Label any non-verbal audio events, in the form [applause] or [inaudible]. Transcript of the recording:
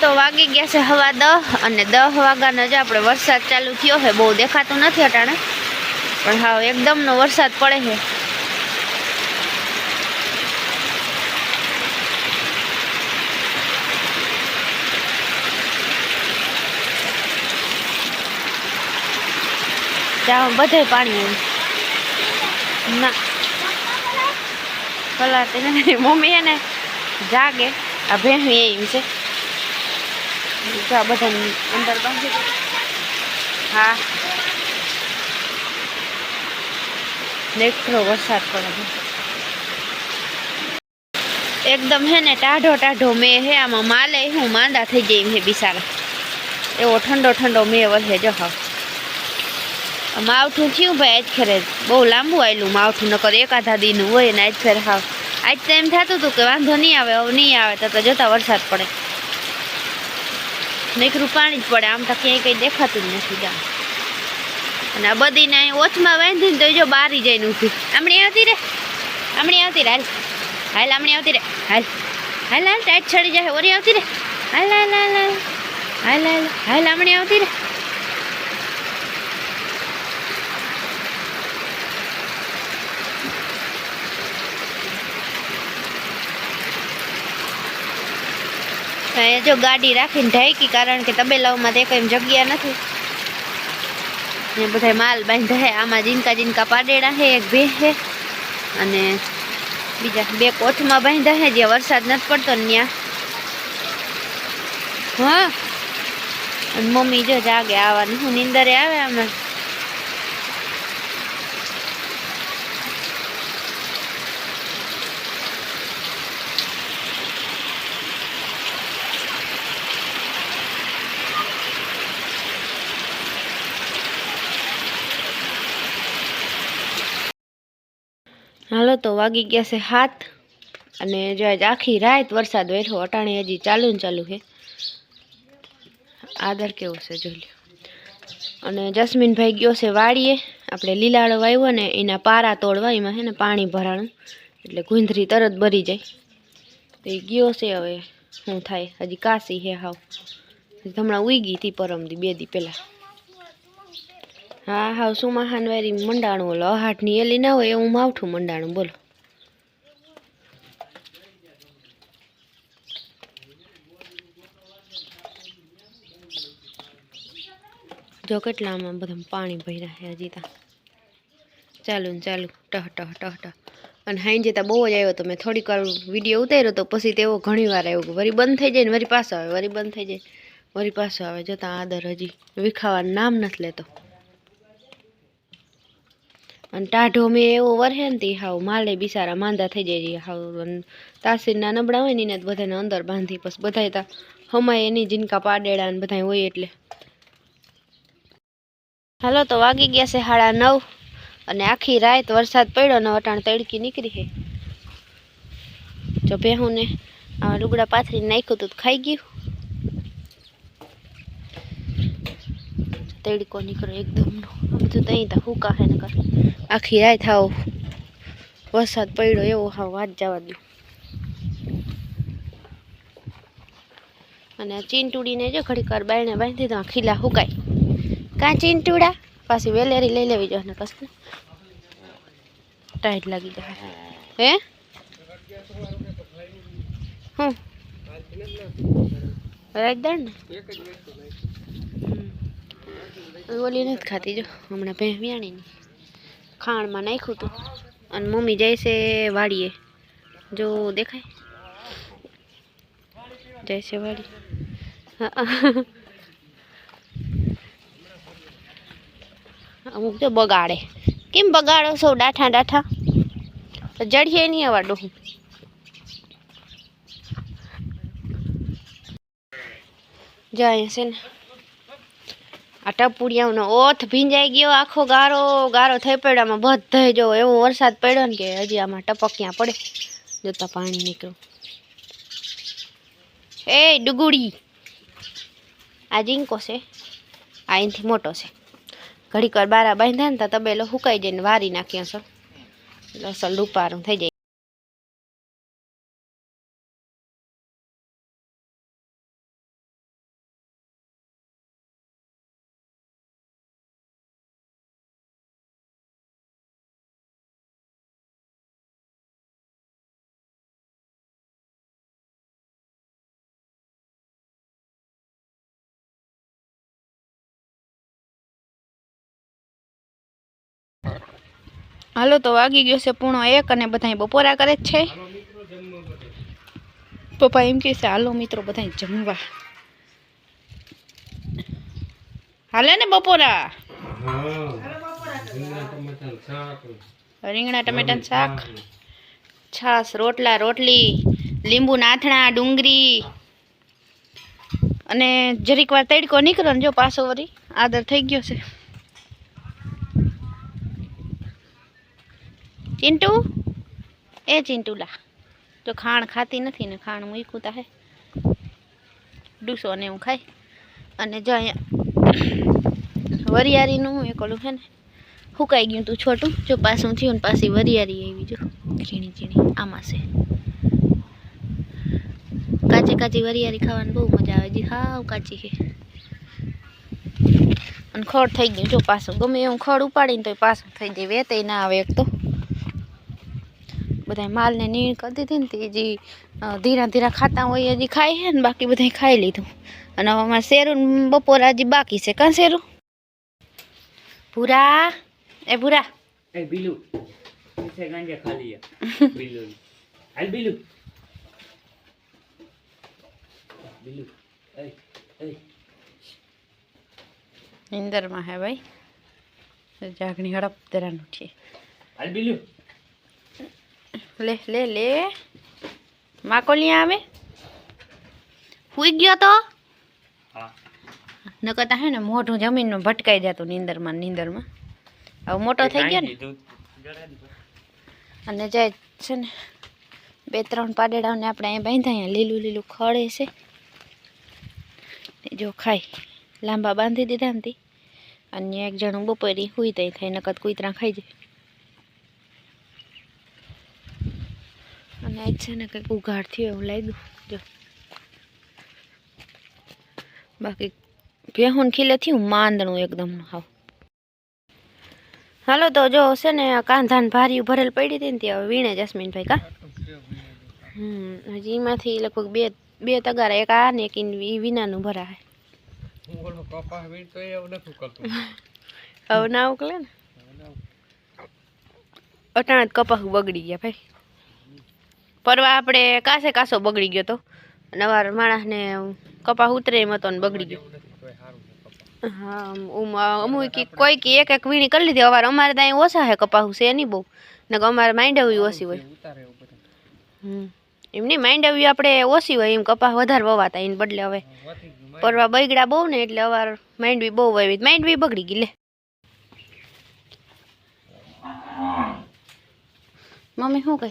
તો વાગી ગયા છે હવા દહ અને દહ વાગ્યાનો જ આપણે વરસાદ ચાલુ થયો છે. બહુ દેખાતું નથી અટાણે, પણ હા એકદમનો વરસાદ પડે છે. ત્યાં બધે પાણી ના. કલાતે તેને મમ્મી એને જાગે. આ ભેણ એમ છે. આ અંદર બાંધી. હા. નેકરો વરસાદ પડે એકદમ હે ને ટાઢો ટાઢો મેં હે, આમાં માલે હું માંદા થઈ જઈ હે બિસારા એવો ઠંડો ઠંડો મેં વહે જો હા. માવઠું થયું ભાઈ આજ ખેરે બહુ લાંબુ આવેલું માવઠું, નકર એકાધા દીનું હોય ને આજ ફેર હાવ આજ તો એમ થતું હતું કે વાંધો નહીં આવે, હવે નહીં આવે તો જતા વરસાદ પડે. નીકળું પાણી જ પડે, આમ તો ક્યાંય કંઈ દેખાતું જ નથી ગામ. અને આ બધીને અહીં ઓછમાં બાંધીને તો જો બારી જઈને ઊભી. આમણી આવતી રે, આમણી આવતી રે, હાલ હાલ, આમણી આવતી રે, હાલ હાલ હાલ, ટાઈટ ચડી જાય ઓરી આવતી રે. હાલ હાલ હાલ હાલ હાલ હાલ હાલ, આમણી આવતી રે. જો ગાડી રાખીને ઢાંકી, કારણ કે તબેલાઓમાં તે કંઈ જગ્યા નથી. ને બધા માલ બાંધ્યા હે, આમાં જીનકા જીનકા પાડેડા હે, એક ભે હે. અને બીજા બે કોથમાં બાંધ્યા હે, જ્યાં વરસાદ નથી પડતો ત્યાં. હા. અને મમ્મી જો જાગે આવવાનું, હું નીંદરે આવે આમાં હાલો તો વાગી ગયા છે હાથ અને જો આજ આખી રાત વરસાદ વેઠો, અટાણે હજી ચાલુ ને ચાલુ છે. આદર કેવો છે જોઈ લ્યો. અને જસ્મીનભાઈ ગયો છે વાડીએ. આપણે લીલાડો વાવ્યો ને એના પારા તોડવા, એમાં છે ને પાણી ભરાણું. એટલે ગુંદરી તરત ભરી જાય. તો એ ગયો છે હવે, શું થાય, હજી કાશી હે હાવ. હમણાં ઉઈ ગઈ હતી પરમદી બે દી પહેલાં. હા હા સુમાહાન વારી મંડાણું બોલો અહાટની એલી ના હોય એવું માવઠું મંડાણું, બોલો. જો કેટલા આમાં બધા પાણી ભર્યા છે હજી તા. ચાલુ ને ચાલુ, ટહ ટહ ટહ ટહ. અને હાઈ જતા બહુ જ આવ્યો તો મેં થોડીક વાર વીડિયો ઉતાર્યો તો પછી તેવો ઘણી વાર આવ્યો વળી બંધ થઈ જાય ને વરી પાછો આવે વળી બંધ થઈ જાય વળી પાછો આવે. જતા આદર હજી વિખાવાનું નામ નથી લેતો. અને ટાઢો મેં એવો વરહે ને તે હાવ માલે બિસારા માંદા થઈ જાય હાવ તાસીરના નબળા હોય ને એને બધાને અંદર બાંધી પછી બધાય તા હમાય એની જીનકા પાડેડા ને બધાય હોય એટલે. હાલો તો વાગી ગયા છે સાડા નવ અને આખી રાત વરસાદ પડ્યો ને અટાણ તડકી નીકળી છે જો ભેહુંને આ લુગડા પાથરી નાખ્યું હતું ખાઈ ગયું. તડકો નીકળ્યો એકદમનો એકદમ બધું ત્યાં તા હુકા હે નકર. આખી રાત થાવ વરસાદ પડ્યો, એવો હા વાત જવા દઉં અને ચીંટુડીને જો ઘડીક વાર બાયણે બાંધી આ ખીલા હુકાય. કાં ચીંટુડા? પાછી વેલેરી લઈ લેવી જો ને ટાઈટ લાગી જાય. હે? હું? રાજદાર ને. ઓલી નથી ખાતી, જો. હમણાં ભેં વ્યાણીની ખાણમાં નાખ્યું હતું અને મમ્મી જાય છે જો, દેખાય? જાય છે અમુક તો બગાડે. કેમ બગાડો સૌ ડાઠા ડાઠા? જડીએ નહીં આવા ડોહું. જાય છે ને. આ ટપુડિયાનો ઓથ ભીંજાઈ ગયો આખો ગારો ગારો થઈ પડ્યો આમાં બધે જો એવો વરસાદ પડ્યો ને કે હજી આમાં ટપકિયા પડે. જોતા પાણી નીકળ્યું. એ ડુગુડી. આ જીંકો છે. આ અહીંથી મોટો છે. ઘડીક વાર બારા બાંધ્યા ને તો તબેલો સુકાઈ જઈને વારી નાખી અસલ. એટલે અસલ રૂપારું થઈ જાય. હાલો તો વાગી ગયો છે પૂણો એક અને બધા બપોરા કરે જ છે. પપ્પા એમ કહે છે, હાલો મિત્રો બધા જમવા. હાલે ને બપોરા? રીંગણા, ટમેટાનું શાક છાસ રોટલા, રોટલી, લીંબુ નાથણા, ડુંગળી અને જરીક વાર તડકો નીકળ્યો ને જો પાછો વળી આદર થઈ ગયો છે. ચિંટુ? એ ચિંટુલા. તો ખાણ ખાતી નથી ને ખાણ મૂક્યું તા હે. ડૂસો ને હું ખાય. અને જો અહીંયા વરિયાળીનું એક ઓલું છે ને, હુકાઈ ગયું તું છોટું. જો પાછું થયું ને પાછી વરિયાળી આવી જો. ઝીણી ઝીણી. આમાં છે. કાચી કાચી વરિયાળી ખાવાની બહુ મજા આવે. જી હાવ કાચી છે. અને ખડ થઈ ગયું જો પાછું. ગમે એવું ખડ ઉપાડીને તો પાછું થઈ જાય. વેતે ના આવે એક તો. બધા માલને નીણ કરી દીધી ને તે હજી ધીરા ધીરા ખાતા હોય હજી ખાઈ છે ને બાકી બધા ખાઈ લીધું. અને હવે અમારે શેરું બપોર હજી બાકી છે. કાં શેરું? ભૂરા. એ ભૂરા. એ બિલુ. ગાંજા ખાલી [laughs] બિલુ. હાલ બિલુ. બિલુ. એ એ. નિંદરમાં હે ભાઈ. જાગણી હડપ તેરાનું છે. હાલ બિલુ. લે લે લે. માકોલિયા આવે. સુઈ ગયો તો? હા. નકરતા હે ને મોઢું જમીનમાં ભટકાઈ જતું નીંદરમાં ને નીંદરમાં. હવે મોટો થઈ ગયો ને? અને જાય છે ને બે ત્રણ પાડેડાઓને આપણે અહીંયા બાંધ્યા અહીંયા લીલું લીલું ખડે છે. જો ખાય. લાંબા બાંધી દીધા ને. અને એક જણું બપોરી હુઈ તઈ થાય નકત કૂતરા ખાઈ જાય. અને આજ છે ને કંઈક ઉઘાડ થયો એવું લાગ્યું જો. બાકી ભેહું ખીલે થયું માંદણું એકદમ હાવ. હાલો તો જો છે ને કાંધાને ભારી ભરેલ પડી હતી ને ત્યાં વીણે જસ્મીનભાઈ કા? હમ હજી એમાંથી લગભગ બે બે તગારા એક આ ને એક વિનાનું ભરાય. હવે ના ઉકલે ને? અટાણે કપાસ બગડી ગયા ભાઈ. પરવા આપણે કાસે કાસો બગડી ગયો તો? અને અવાર માણસને કપા ઉતરે એમ હતો ને બગડી ગયો. હા અમુક કોઈ કે એક એક વીણી કરી લીધી. અવાર અમારે ત્યાં ઓછા હે કપાહુ, છે નહીં બહુ. ને અમારે માંડવી ઓછી હોય. હમ. એમની માંડવી આપણે ઓછી હોય એમ કપાસ વધારે વવાતા એને બદલે હવે. પરવા બગડા બહુ ને એટલે અવાર માંડવી બહુ વાવી. માંડવી બગડી ગઈ, લે. મમ્મી, શું કહે